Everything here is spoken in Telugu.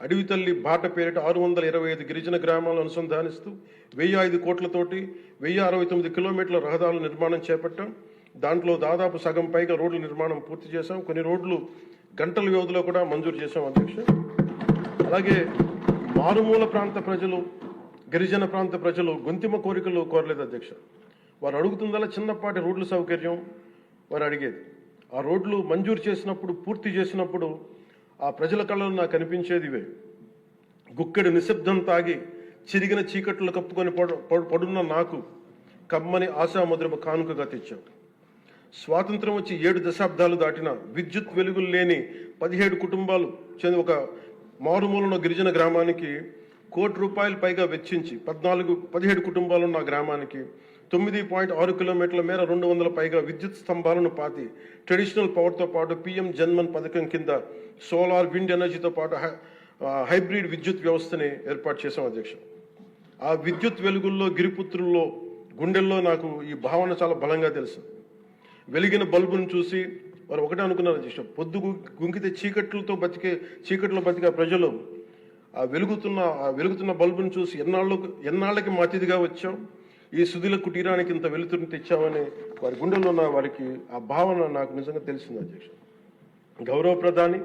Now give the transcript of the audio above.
అడవి తల్లి బాట పేరిట ఆరు వందల ఇరవై ఐదు గిరిజన గ్రామాలను అనుసంధానిస్తూ వెయ్యి ఐదు కోట్లతోటి వెయ్యి అరవై తొమ్మిది కిలోమీటర్ల రహదారుల నిర్మాణం చేపట్టాం. దాంట్లో దాదాపు సగం పైగా రోడ్ల నిర్మాణం పూర్తి చేశాం. కొన్ని రోడ్లు గంటల వ్యవధిలో కూడా మంజూరు చేశాం అధ్యక్ష. అలాగే మారుమూల ప్రాంత ప్రజలు గిరిజన ప్రాంత ప్రజలు గొంతిమ కోరికలు కోరలేదు అధ్యక్ష. వారు అడుగుతుందల్లా చిన్నపాటి రోడ్ల సౌకర్యం? వారు అడిగేది. ఆ రోడ్లు మంజూరు చేసినప్పుడు పూర్తి చేసినప్పుడు ఆ ప్రజల కళ్ళలో నాకు కనిపించేది ఇవే. గుక్కెడు నిశ్శబ్దం తాగి చిరిగిన చీకట్లు కప్పుకొని పడు- పడున్న నాకు కమ్మని ఆశామధురమ కానుకగా తెచ్చాం స్వాతంత్రం వచ్చి ఏడు దశాబ్దాలు దాటిన విద్యుత్ వెలుగులు లేని పదిహేడు కుటుంబాలు చెంది ఒక మారుమూలన గిరిజన గ్రామానికి కోటి రూపాయలు పైగా వెచ్చించి పద్నాలుగు పదిహేడు కుటుంబాలున్న ఉన్న గ్రామానికి తొమ్మిది పాయింట్ ఆరు కిలోమీటర్ల మేర రెండు వందల పైగా విద్యుత్ స్తంభాలను పాతి ట్రెడిషనల్ పవర్తో పాటు పిఎం జన్మన్ పథకం కింద సోలార్ విండ్ ఎనర్జీతో పాటు హై- హైబ్రిడ్ విద్యుత్ వ్యవస్థని ఏర్పాటు చేశాం అధ్యక్ష ఆ విద్యుత్ వెలుగుల్లో గిరిపుత్రుల్లో గుండెల్లో నాకు ఈ భావన చాలా బలంగా తెలుసు. వెలిగిన బల్బును చూసి వారు ఒకటే అనుకున్నారు అధ్యక్ష పొద్దు గుంకితే చీకట్లతో బతికే చీకట్లో బతికే ప్రజలు ఆ వెలుగుతున్న ఆ వెలుగుతున్న బల్బును చూసి ఎన్నాళ్ళు ఎన్నాళ్ళకి మా అతిథిగా వచ్చాం? ఈ సుధిల కుటీరానికి ఇంత వెలుతురుని తెచ్చామని వారి గుండెల్లో ఉన్న వారికి ఆ భావన నాకు నిజంగా తెలిసింది అధ్యక్ష. గౌరవ ప్రధాని